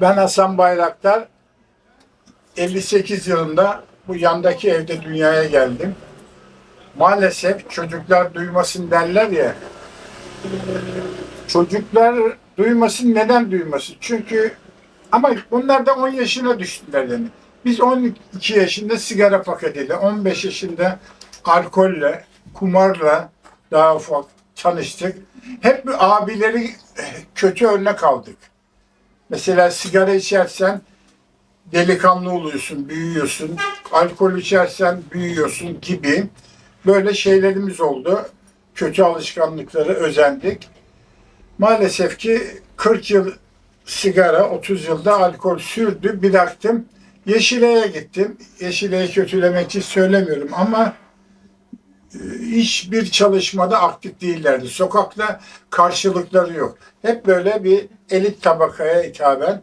Ben Hasan Bayraktar. 58 yılında bu yandaki evde dünyaya geldim. Maalesef çocuklar duymasın derler ya. Çocuklar duymasın neden duymasın? Çünkü ama bunlar da 10 yaşına düştüler yani. Biz 12 yaşında sigara paketiyle, 15 yaşında alkolle, kumarla daha ufak çalıştık. Hep abileri kötü örnek aldık. Mesela sigara içersen delikanlı oluyorsun, büyüyorsun. Alkol içersen büyüyorsun gibi böyle şeylerimiz oldu. Kötü alışkanlıkları özendik. Maalesef ki 40 yıl sigara, 30 yılda alkol sürdü. Bıraktım. Yeşile'ye gittim. Yeşile'yi kötülemek için söylemiyorum ama e, hiçbir çalışmada aktif değillerdi. Sokakta karşılıkları yok. Hep böyle bir elit tabakaya hitaben.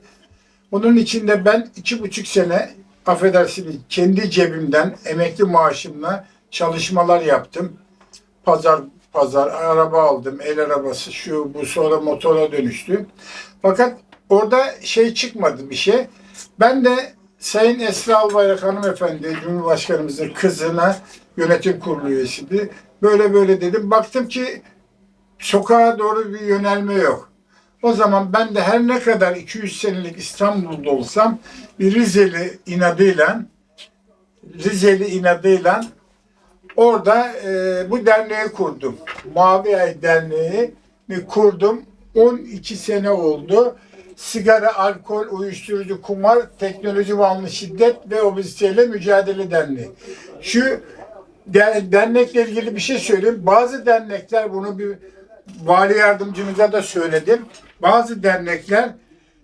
Onun içinde ben iki buçuk sene affedersiniz kendi cebimden emekli maaşımla çalışmalar yaptım. Pazar pazar araba aldım. El arabası şu bu sonra motora dönüştü. Fakat orada şey çıkmadı bir şey. Ben de Sayın Esra Albayrak hanımefendi Cumhurbaşkanımızın kızına yönetim kurulu üyesiydi. Böyle böyle dedim. Baktım ki sokağa doğru bir yönelme yok. O zaman ben de her ne kadar 200 senelik İstanbul'da olsam bir Rizeli inadıyla Rizeli inadıyla orada e, bu derneği kurdum. Mavi Ay Derneği kurdum. 12 sene oldu. Sigara, alkol, uyuşturucu, kumar, teknoloji bağımlı şiddet ve obeziteyle mücadele derneği. Şu der- dernekle ilgili bir şey söyleyeyim. Bazı dernekler bunu bir vali yardımcımıza da söyledim. Bazı dernekler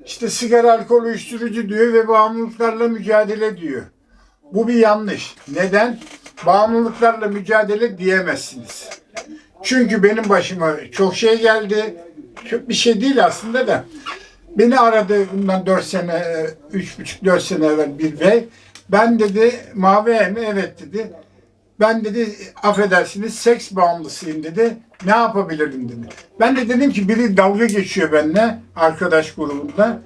işte sigara, alkol, uyuşturucu diyor ve bağımlılıklarla mücadele diyor. Bu bir yanlış. Neden? Bağımlılıklarla mücadele diyemezsiniz. Çünkü benim başıma çok şey geldi. Çok bir şey değil aslında da. Beni aradı bundan 4 sene, 3,5-4 sene evvel bir bey. Ben dedi mavi mi? Evet dedi. Ben dedi affedersiniz seks bağımlısıyım dedi. Ne yapabilirim dedi. Ben de dedim ki biri dalga geçiyor benimle arkadaş grubunda.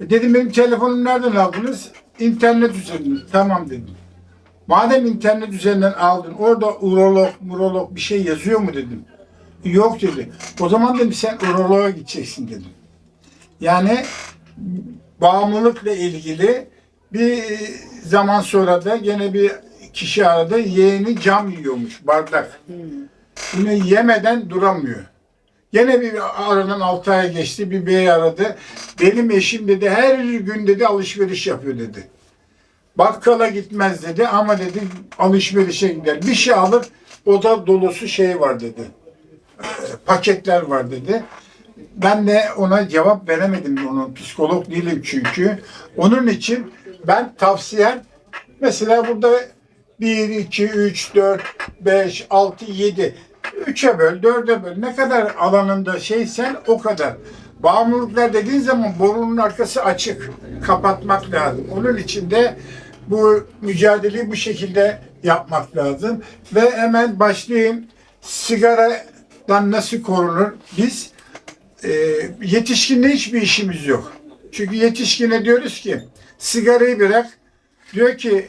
E Dedim benim telefonumu nereden aldınız? İnternet üzerinden. Tamam dedim. Madem internet üzerinden aldın orada urolog, murolog bir şey yazıyor mu dedim. Yok dedi. O zaman dedim sen uroloğa gideceksin dedim. Yani bağımlılıkla ilgili bir zaman sonra da gene bir kişi aradı yeğeni cam yiyormuş bardak. Bunu yemeden duramıyor. Gene bir aradan 6 ay geçti bir bey aradı. Benim eşim dedi her gün dedi alışveriş yapıyor dedi. Bakkala gitmez dedi ama dedi alışverişe gider. Bir şey alır oda dolusu şey var dedi. Ee, paketler var dedi. Ben de ona cevap veremedim onun psikolog değilim çünkü. Onun için ben tavsiyem mesela burada 1, 2, 3, 4, 5, 6, 7 3'e böl, 4'e böl. Ne kadar alanında şeysen o kadar. Bağımlılıklar dediğin zaman borunun arkası açık. Kapatmak lazım. Onun için de bu mücadeleyi bu şekilde yapmak lazım. Ve hemen başlayayım. Sigaradan nasıl korunur? Biz e, yetişkinle hiçbir işimiz yok. Çünkü yetişkine diyoruz ki sigarayı bırak. Diyor ki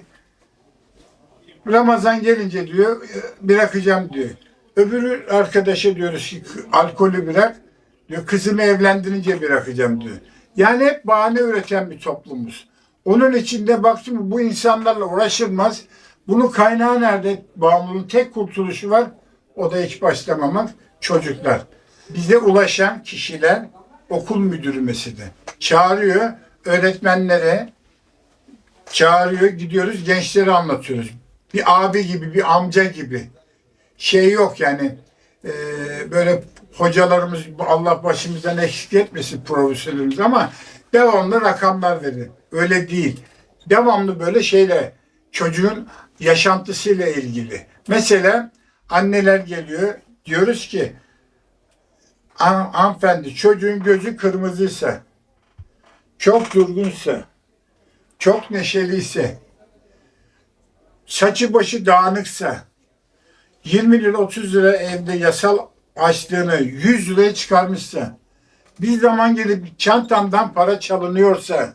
Ramazan gelince diyor e, bırakacağım diyor. Öbürü arkadaşa diyoruz ki alkolü bırak. Diyor kızımı evlendirince bırakacağım diyor. Yani hep bahane üreten bir toplumuz. Onun içinde baktım bu insanlarla uğraşılmaz. Bunun kaynağı nerede? Bağımlılığın tek kurtuluşu var. O da hiç başlamamak. Çocuklar. Bize ulaşan kişiler okul müdürümesi de. Çağırıyor öğretmenlere, çağırıyor gidiyoruz gençlere anlatıyoruz. Bir abi gibi, bir amca gibi. Şey yok yani e, böyle hocalarımız Allah başımızdan eksik etmesin profesörlerimiz ama devamlı rakamlar verir. Öyle değil. Devamlı böyle şeyle çocuğun yaşantısıyla ilgili. Mesela anneler geliyor diyoruz ki "Han- hanımefendi çocuğun gözü kırmızıysa çok durgunsa çok neşeliyse saçı başı dağınıksa 20 lira 30 lira evde yasal açlığını 100 liraya çıkarmışsa bir zaman gelip çantamdan para çalınıyorsa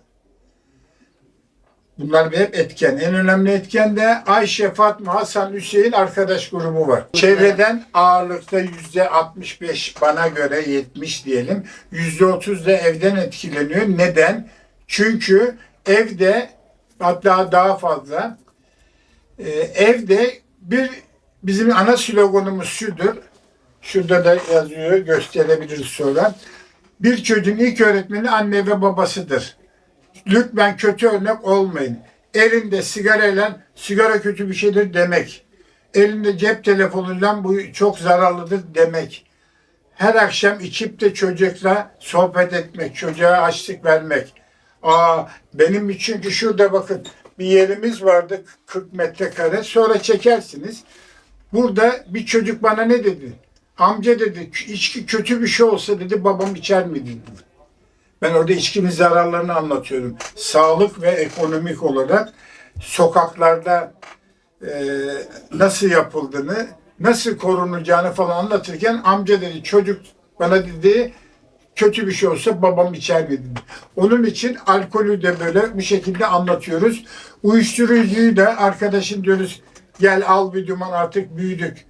bunlar hep etken. En önemli etken de Ayşe, Fatma, Hasan, Hüseyin arkadaş grubu var. Çevreden ağırlıkta yüzde 65 bana göre 70 diyelim. Yüzde 30 da evden etkileniyor. Neden? Çünkü evde hatta daha fazla e, evde bir bizim ana sloganımız şudur. Şurada da yazıyor, gösterebiliriz sonra. Bir çocuğun ilk öğretmeni anne ve babasıdır. Lütfen kötü örnek olmayın. Elinde sigarayla sigara kötü bir şeydir demek. Elinde cep telefonuyla bu çok zararlıdır demek. Her akşam içip de çocukla sohbet etmek, çocuğa açlık vermek. Aa benim için ki şurada bakın bir yerimiz vardı 40 metrekare sonra çekersiniz. Burada bir çocuk bana ne dedi? Amca dedi içki kötü bir şey olsa dedi babam içer mi dedi. Ben orada içkinin zararlarını anlatıyorum. Sağlık ve ekonomik olarak sokaklarda e, nasıl yapıldığını, nasıl korunacağını falan anlatırken amca dedi çocuk bana dedi kötü bir şey olsa babam içer dedi. Onun için alkolü de böyle bu şekilde anlatıyoruz. Uyuşturucuyu da arkadaşın diyoruz gel al bir duman artık büyüdük.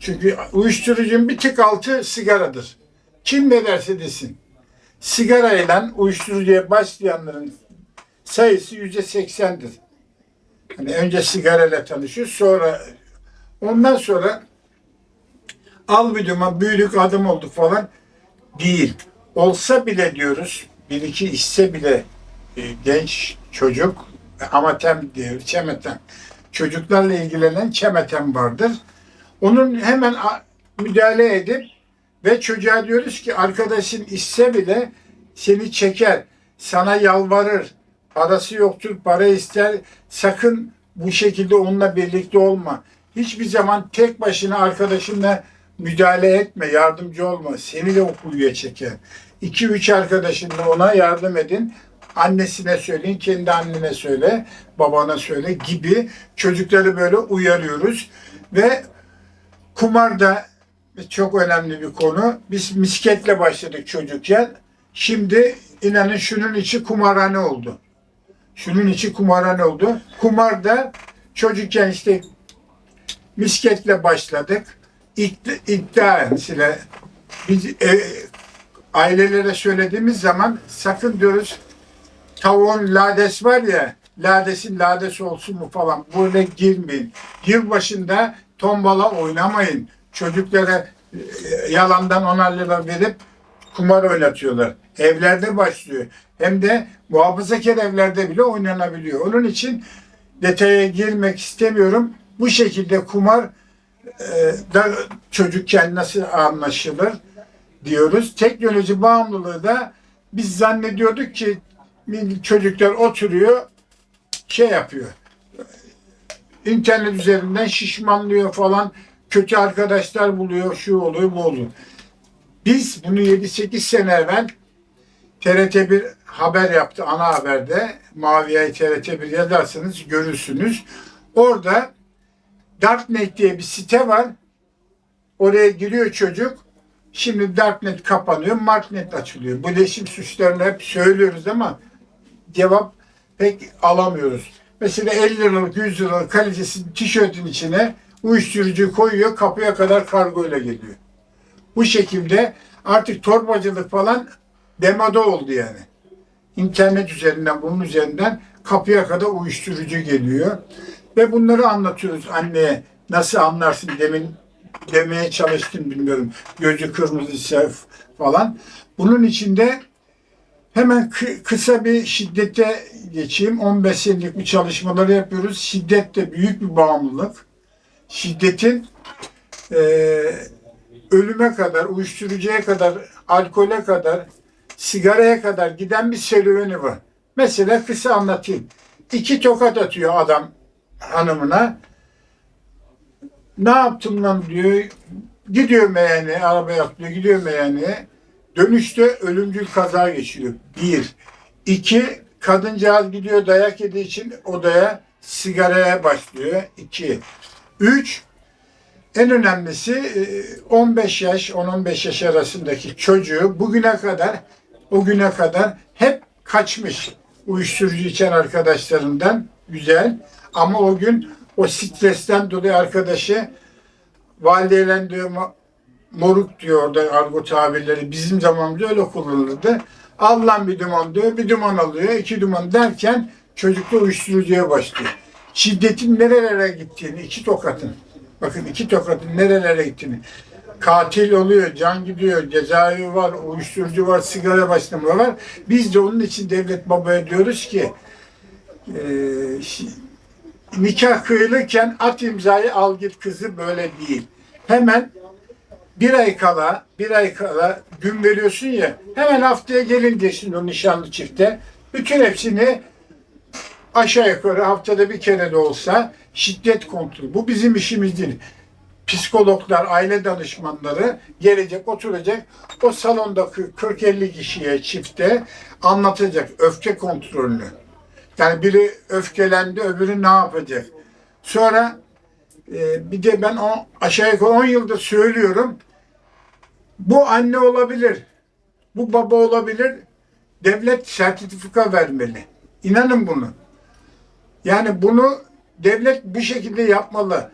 Çünkü uyuşturucunun bir tık altı sigaradır. Kim ne derse desin. Sigarayla uyuşturucuya başlayanların sayısı yüzde seksendir. Hani önce sigarayla tanışıyor sonra ondan sonra al bir duman büyüdük adım olduk falan değil. Olsa bile diyoruz bir iki içse bile e, genç çocuk amatem diyor çemetem çocuklarla ilgilenen çemetem vardır. Onun hemen müdahale edip ve çocuğa diyoruz ki arkadaşın içse bile seni çeker, sana yalvarır, parası yoktur, para ister, sakın bu şekilde onunla birlikte olma. Hiçbir zaman tek başına arkadaşınla müdahale etme, yardımcı olma. Seni de o kuyuya çeker. İki üç arkadaşınla ona yardım edin. Annesine söyleyin, kendi annene söyle, babana söyle gibi çocukları böyle uyarıyoruz. Ve kumar da çok önemli bir konu. Biz misketle başladık çocukken. Şimdi inanın şunun içi kumarhane oldu. Şunun içi kumarhane oldu. Kumarda çocukken işte misketle başladık. İddia, iddia mesela biz e, ailelere söylediğimiz zaman sakın diyoruz tavuğun lades var ya ladesin lades olsun mu falan böyle girmeyin. Yılbaşında tombala oynamayın. Çocuklara e, yalandan onar lira verip kumar oynatıyorlar. Evlerde başlıyor. Hem de muhafazakar evlerde bile oynanabiliyor. Onun için detaya girmek istemiyorum. Bu şekilde kumar e, da çocukken nasıl anlaşılır diyoruz. Teknoloji bağımlılığı da biz zannediyorduk ki çocuklar oturuyor şey yapıyor. İnternet üzerinden şişmanlıyor falan. Kötü arkadaşlar buluyor, şu oluyor, bu oluyor. Biz bunu 7-8 sene evvel TRT1 haber yaptı ana haberde. Mavi Ay TRT1 yazarsanız görürsünüz. Orada Darknet diye bir site var. Oraya giriyor çocuk. Şimdi Darknet kapanıyor, Marknet açılıyor. Bu leşim suçlarını hep söylüyoruz ama cevap pek alamıyoruz. Mesela 50 liralık, 100 liralık kalitesi tişörtün içine uyuşturucu koyuyor, kapıya kadar kargoyla geliyor. Bu şekilde artık torbacılık falan demode oldu yani. İnternet üzerinden, bunun üzerinden kapıya kadar uyuşturucu geliyor. Ve bunları anlatıyoruz anneye. Nasıl anlarsın demin demeye çalıştım bilmiyorum. Gözü kırmızı falan. Bunun içinde hemen kı- kısa bir şiddete geçeyim. 15 senelik bir çalışmaları yapıyoruz. Şiddet de büyük bir bağımlılık. Şiddetin eee ölüme kadar, uyuşturucuya kadar, alkole kadar, sigaraya kadar giden bir serüveni var. Mesela kısa anlatayım. İki tokat atıyor adam hanımına. Ne yaptım lan diyor. Gidiyor meyhaneye, arabaya atlıyor, gidiyor meyhaneye. Dönüşte ölümcül kaza geçiriyor. Bir. İki, kadıncağız gidiyor dayak yediği için odaya sigaraya başlıyor. İki. Üç, en önemlisi e, 15 yaş, 10-15 yaş arasındaki çocuğu bugüne kadar o güne kadar hep kaçmış uyuşturucu içen arkadaşlarından güzel ama o gün o stresten dolayı arkadaşı valideyle diyor "Ma- moruk diyor orada argo tabirleri bizim zamanımızda öyle kullanılırdı. Al lan bir duman diyor bir duman alıyor iki duman derken çocukta uyuşturucuya başlıyor. Şiddetin nerelere gittiğini iki tokatın bakın iki tokatın nerelere gittiğini katil oluyor, can gidiyor, cezaevi var, uyuşturucu var, sigara başlama var. Biz de onun için devlet babaya diyoruz ki e, nikah kıyılırken at imzayı al git kızı böyle değil. Hemen bir ay kala, bir ay kala gün veriyorsun ya, hemen haftaya gelin desin o nişanlı çifte. Bütün hepsini aşağı yukarı haftada bir kere de olsa şiddet kontrolü. Bu bizim işimiz değil. Psikologlar, aile danışmanları gelecek, oturacak. O salondaki 40-50 kişiye, çifte anlatacak öfke kontrolünü. Yani biri öfkelendi, öbürü ne yapacak? Sonra e, bir de ben o aşağı yukarı 10 yıldır söylüyorum. Bu anne olabilir. Bu baba olabilir. Devlet sertifika vermeli. İnanın bunu. Yani bunu devlet bir şekilde yapmalı.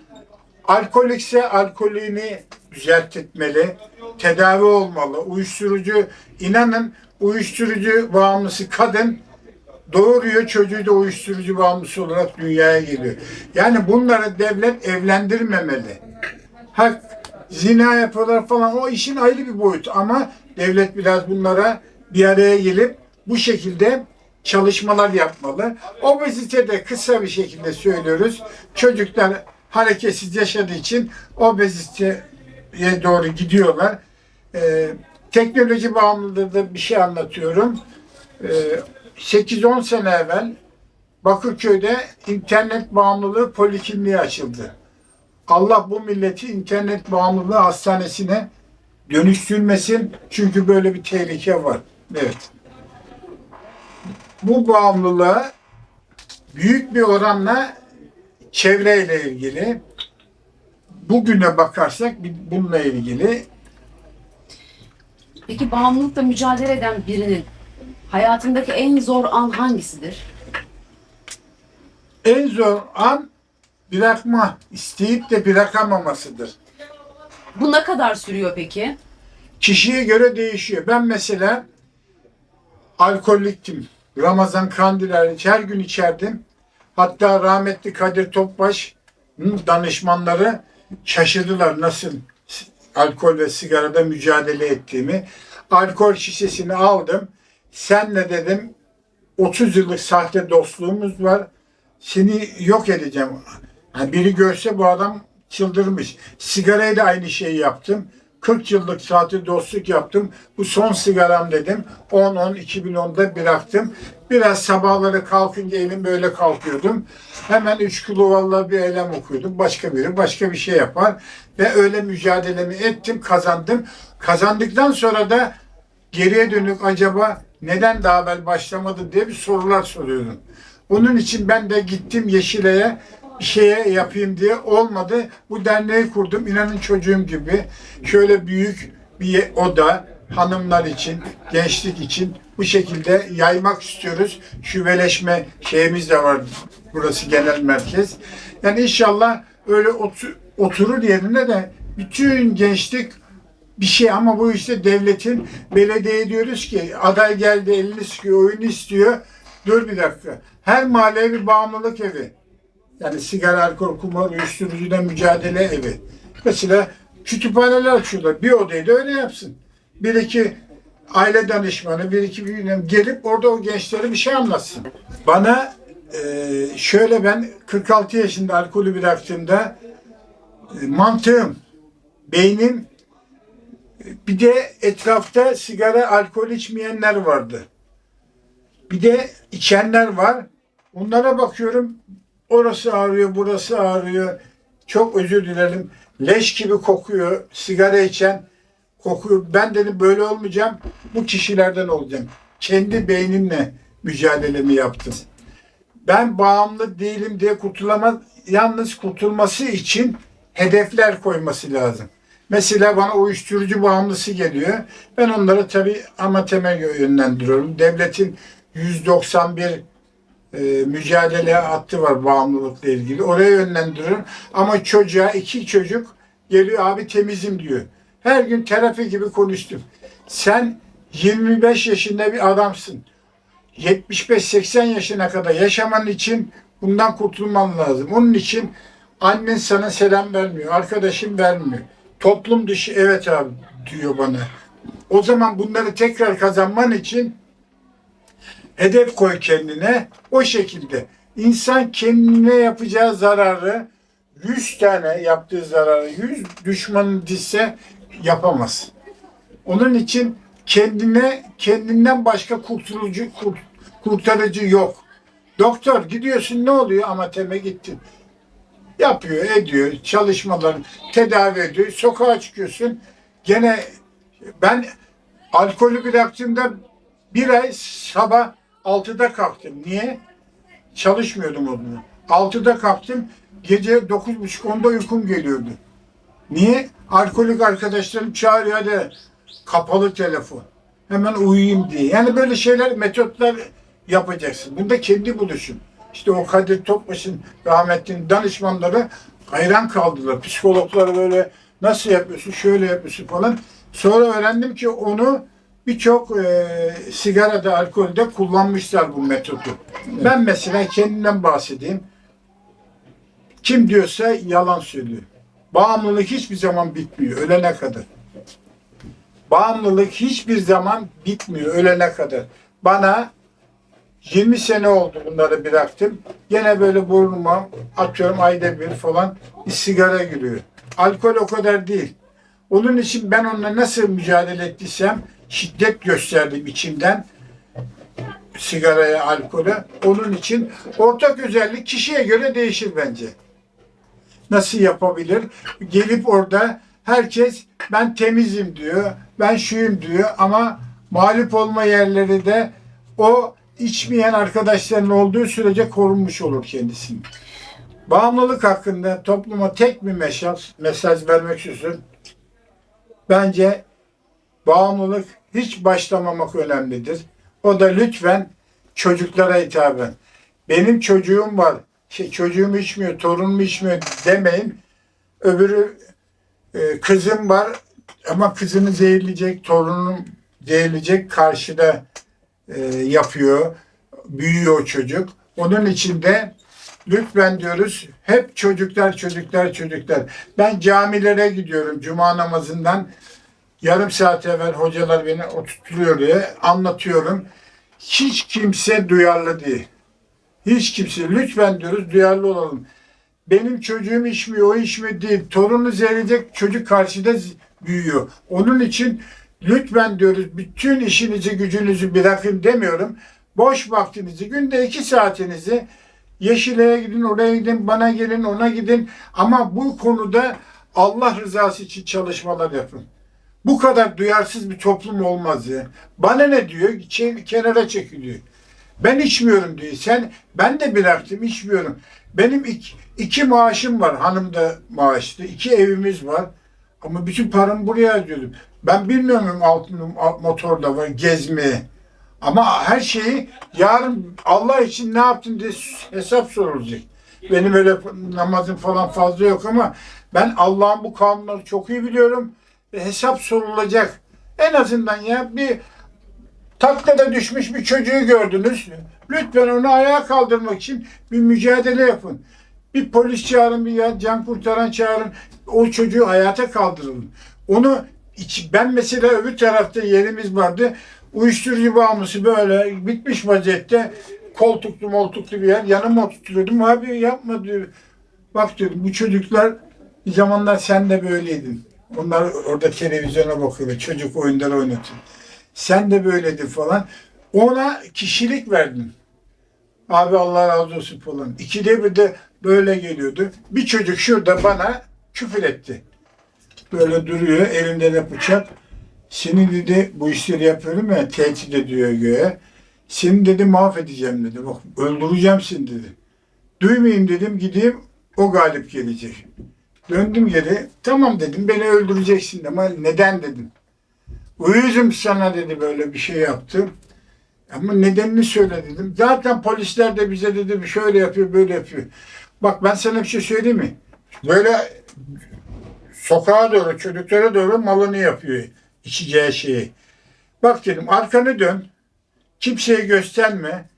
Alkolikse alkolini düzeltmeli. Tedavi olmalı. Uyuşturucu, inanın uyuşturucu bağımlısı kadın doğuruyor çocuğu da uyuşturucu bağımlısı olarak dünyaya geliyor. Yani bunları devlet evlendirmemeli. Ha zina yapıyorlar falan o işin ayrı bir boyutu ama devlet biraz bunlara bir araya gelip bu şekilde çalışmalar yapmalı. Obezite kısa bir şekilde söylüyoruz. Çocuklar hareketsiz yaşadığı için obeziteye doğru gidiyorlar. Ee, teknoloji bağımlılığı da bir şey anlatıyorum. Ee, 8-10 sene evvel Bakırköy'de internet bağımlılığı polikliniği açıldı. Allah bu milleti internet bağımlılığı hastanesine dönüştürmesin. Çünkü böyle bir tehlike var. Evet. Bu bağımlılığa büyük bir oranla çevreyle ilgili bugüne bakarsak bununla ilgili Peki bağımlılıkla mücadele eden birinin hayatındaki en zor an hangisidir? en zor an bırakma, isteyip de bırakamamasıdır. Bu ne kadar sürüyor peki? Kişiye göre değişiyor. Ben mesela alkoliktim. Ramazan kandil hariç her gün içerdim. Hatta rahmetli Kadir Topbaş'ın danışmanları şaşırdılar nasıl alkol ve sigarada mücadele ettiğimi. Alkol şişesini aldım. Senle dedim 30 yıllık sahte dostluğumuz var. Seni yok edeceğim. Ha, biri görse bu adam çıldırmış. Sigarayı da aynı şeyi yaptım. 40 yıllık sahte dostluk yaptım. Bu son sigaram dedim. 10-10 2010'da bıraktım. Biraz sabahları kalkınca elim böyle kalkıyordum. Hemen 3 kilo vallahi bir eylem okuyordum. Başka biri başka bir şey yapar. Ve öyle mücadelemi ettim, kazandım. Kazandıktan sonra da geriye dönük acaba neden daha evvel başlamadı diye bir sorular soruyordum. Onun için ben de gittim Yeşile'ye bir şeye yapayım diye olmadı. Bu derneği kurdum. İnanın çocuğum gibi. Şöyle büyük bir oda hanımlar için, gençlik için bu şekilde yaymak istiyoruz. Şubeleşme şeyimiz de var. Burası genel merkez. Yani inşallah öyle otu- oturur yerine de bütün gençlik bir şey ama bu işte devletin belediye diyoruz ki aday geldi elini sıkıyor, oyunu istiyor. Dur bir dakika. Her mahalleye bir bağımlılık evi. Yani sigara, alkol, kumar, uyuşturucuyla mücadele evi. Mesela kütüphaneler açıyorlar. Bir odayı da öyle yapsın. Bir iki aile danışmanı, bir iki bilmem gelip orada o gençlere bir şey anlatsın. Bana e, şöyle ben 46 yaşında alkolü bıraktığımda e, mantığım, beynim bir de etrafta sigara, alkol içmeyenler vardı. Bir de içenler var. Onlara bakıyorum. Orası ağrıyor, burası ağrıyor. Çok özür dilerim. Leş gibi kokuyor. Sigara içen kokuyor. Ben dedim böyle olmayacağım. Bu kişilerden olacağım. Kendi beynimle mücadelemi yaptım. Ben bağımlı değilim diye kurtulamaz. Yalnız kurtulması için hedefler koyması lazım. Mesela bana uyuşturucu bağımlısı geliyor. Ben onları tabii amateme yönlendiriyorum. Devletin 191 e, mücadele hattı var bağımlılıkla ilgili. Oraya yönlendiriyorum. Ama çocuğa iki çocuk geliyor abi temizim diyor. Her gün terapi gibi konuştum. Sen 25 yaşında bir adamsın. 75-80 yaşına kadar yaşaman için bundan kurtulman lazım. Onun için annen sana selam vermiyor, arkadaşın vermiyor. Toplum dışı evet abi diyor bana. O zaman bunları tekrar kazanman için hedef koy kendine o şekilde. İnsan kendine yapacağı zararı 100 tane yaptığı zararı 100 düşmanı dizse yapamaz. Onun için kendine kendinden başka kurtulucu kurt- kurtarıcı yok. Doktor gidiyorsun ne oluyor ama teme gittin. Yapıyor, ediyor, çalışmalar, tedavi ediyor. Sokağa çıkıyorsun. Gene ben alkolü bıraktığımda bir ay sabah 6'da kalktım. Niye? Çalışmıyordum o zaman. 6'da kalktım. Gece 9.30-10'da uykum geliyordu. Niye? Alkolik arkadaşlarım çağırıyor hadi kapalı telefon. Hemen uyuyayım diye. Yani böyle şeyler, metotlar yapacaksın. Bunda kendi buluşun. İşte o Kadir Topbaş'ın rahmetli danışmanları hayran kaldılar. Psikologlar böyle nasıl yapıyorsun, şöyle yapıyorsun falan. Sonra öğrendim ki onu birçok e, sigarada, alkolde kullanmışlar bu metodu. Ben mesela kendimden bahsedeyim. Kim diyorsa yalan söylüyor. Bağımlılık hiçbir zaman bitmiyor ölene kadar. Bağımlılık hiçbir zaman bitmiyor ölene kadar. Bana 20 sene oldu bunları bıraktım. Gene böyle burnuma atıyorum ayda bir falan bir sigara giriyor. Alkol o kadar değil. Onun için ben onunla nasıl mücadele ettiysem şiddet gösterdim içimden sigaraya, alkole. Onun için ortak özellik kişiye göre değişir bence nasıl yapabilir? Gelip orada herkes ben temizim diyor, ben şuyum diyor ama mağlup olma yerleri de o içmeyen arkadaşların olduğu sürece korunmuş olur kendisini. Bağımlılık hakkında topluma tek bir mesaj, mesaj vermek istiyorsun. Bence bağımlılık hiç başlamamak önemlidir. O da lütfen çocuklara hitaben. Benim çocuğum var, şey, çocuğum içmiyor, torunum içmiyor demeyin. Öbürü e, kızım var ama kızını zehirleyecek, torunum zehirleyecek karşıda e, yapıyor. Büyüyor çocuk. Onun için de lütfen diyoruz hep çocuklar çocuklar çocuklar. Ben camilere gidiyorum cuma namazından. Yarım saat evvel hocalar beni oturtuyor diye anlatıyorum. Hiç kimse duyarlı değil. Hiç kimse. Lütfen diyoruz duyarlı olalım. Benim çocuğum içmiyor, o içmiyor değil. Torunu zehirleyecek çocuk karşıda büyüyor. Onun için lütfen diyoruz bütün işinizi gücünüzü bırakın demiyorum. Boş vaktinizi, günde iki saatinizi Yeşile'ye gidin, oraya gidin, bana gelin, ona gidin. Ama bu konuda Allah rızası için çalışmalar yapın. Bu kadar duyarsız bir toplum olmaz ya. Bana ne diyor? Çe- kenara çekiliyor. Ben içmiyorum diyor. Sen ben de bıraktım içmiyorum. Benim iki, iki maaşım var. Hanım da maaşlı. iki evimiz var. Ama bütün paramı buraya harcıyordum. Ben bilmiyorum altın motorda var gezmeye. Ama her şeyi yarın Allah için ne yaptın diye hesap sorulacak. Benim öyle namazım falan fazla yok ama ben Allah'ın bu kanunları çok iyi biliyorum. Hesap sorulacak. En azından ya bir taklada düşmüş bir çocuğu gördünüz. Lütfen onu ayağa kaldırmak için bir mücadele yapın. Bir polis çağırın, bir can kurtaran çağırın. O çocuğu hayata kaldırın. Onu ben mesela öbür tarafta yerimiz vardı. Uyuşturucu bağımlısı böyle bitmiş vaziyette koltuklu moltuklu bir yer. Yanıma oturtuyordum. Abi yapma diyor. Bak diyordum bu çocuklar bir zamanlar sen de böyleydin. Onlar orada televizyona bakıyor. Çocuk oyunları oynatıyor. Sen de böyleydin falan. Ona kişilik verdin. Abi Allah razı olsun falan. İkide bir de böyle geliyordu. Bir çocuk şurada bana küfür etti. Böyle duruyor elinde de bıçak. Seni dedi bu işleri yapıyorum ya tehdit ediyor göğe. Seni dedi mahvedeceğim dedi. Bak öldüreceğim seni dedi. Duymayayım dedim gideyim o galip gelecek. Döndüm geri. Tamam dedim beni öldüreceksin ama neden dedim. Uyuzum sana dedi böyle bir şey yaptı. Ama nedenini söyle dedim. Zaten polisler de bize dedi şöyle yapıyor böyle yapıyor. Bak ben sana bir şey söyleyeyim mi? Böyle sokağa doğru çocuklara doğru malını yapıyor içeceği şeyi. Bak dedim arkanı dön. Kimseye gösterme.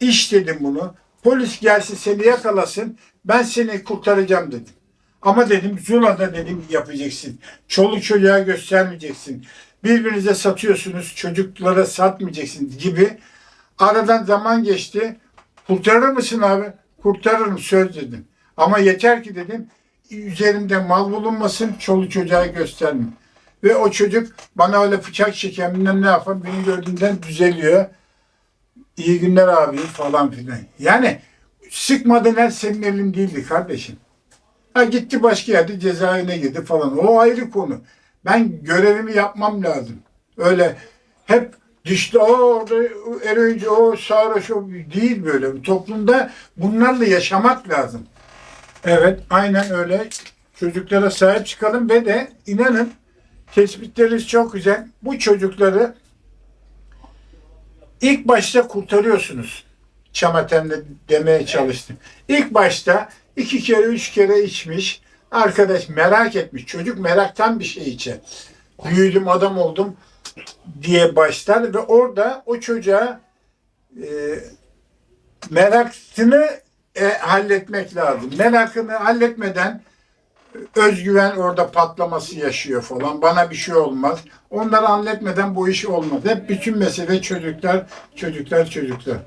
İş dedim bunu. Polis gelsin seni yakalasın. Ben seni kurtaracağım dedim. Ama dedim Zula'da dedim yapacaksın. Çoluk çocuğa göstermeyeceksin. Birbirinize satıyorsunuz çocuklara satmayacaksın gibi. Aradan zaman geçti. Kurtarır mısın abi? Kurtarırım söz dedim. Ama yeter ki dedim üzerimde mal bulunmasın çoluk çocuğa gösterme. Ve o çocuk bana öyle bıçak çekeminden ne yapar beni gördüğünden düzeliyor. İyi günler abi falan filan. Yani sıkmadan el senin elin değildi kardeşim. Ha gitti başka yerde cezaevine girdi falan. O ayrı konu. Ben görevimi yapmam lazım. Öyle hep düştü o orada eroinci o sarhoş o değil böyle. Toplumda bunlarla yaşamak lazım. Evet aynen öyle. Çocuklara sahip çıkalım ve de inanın tespitleriniz çok güzel. Bu çocukları ilk başta kurtarıyorsunuz. Çamaten'de demeye çalıştım. İlk başta iki kere üç kere içmiş. Arkadaş merak etmiş. Çocuk meraktan bir şey içer. Büyüdüm adam oldum diye başlar ve orada o çocuğa e, merakını e, halletmek lazım. Merakını halletmeden özgüven orada patlaması yaşıyor falan. Bana bir şey olmaz. Onları halletmeden bu iş olmaz. Hep bütün mesele çocuklar, çocuklar, çocuklar.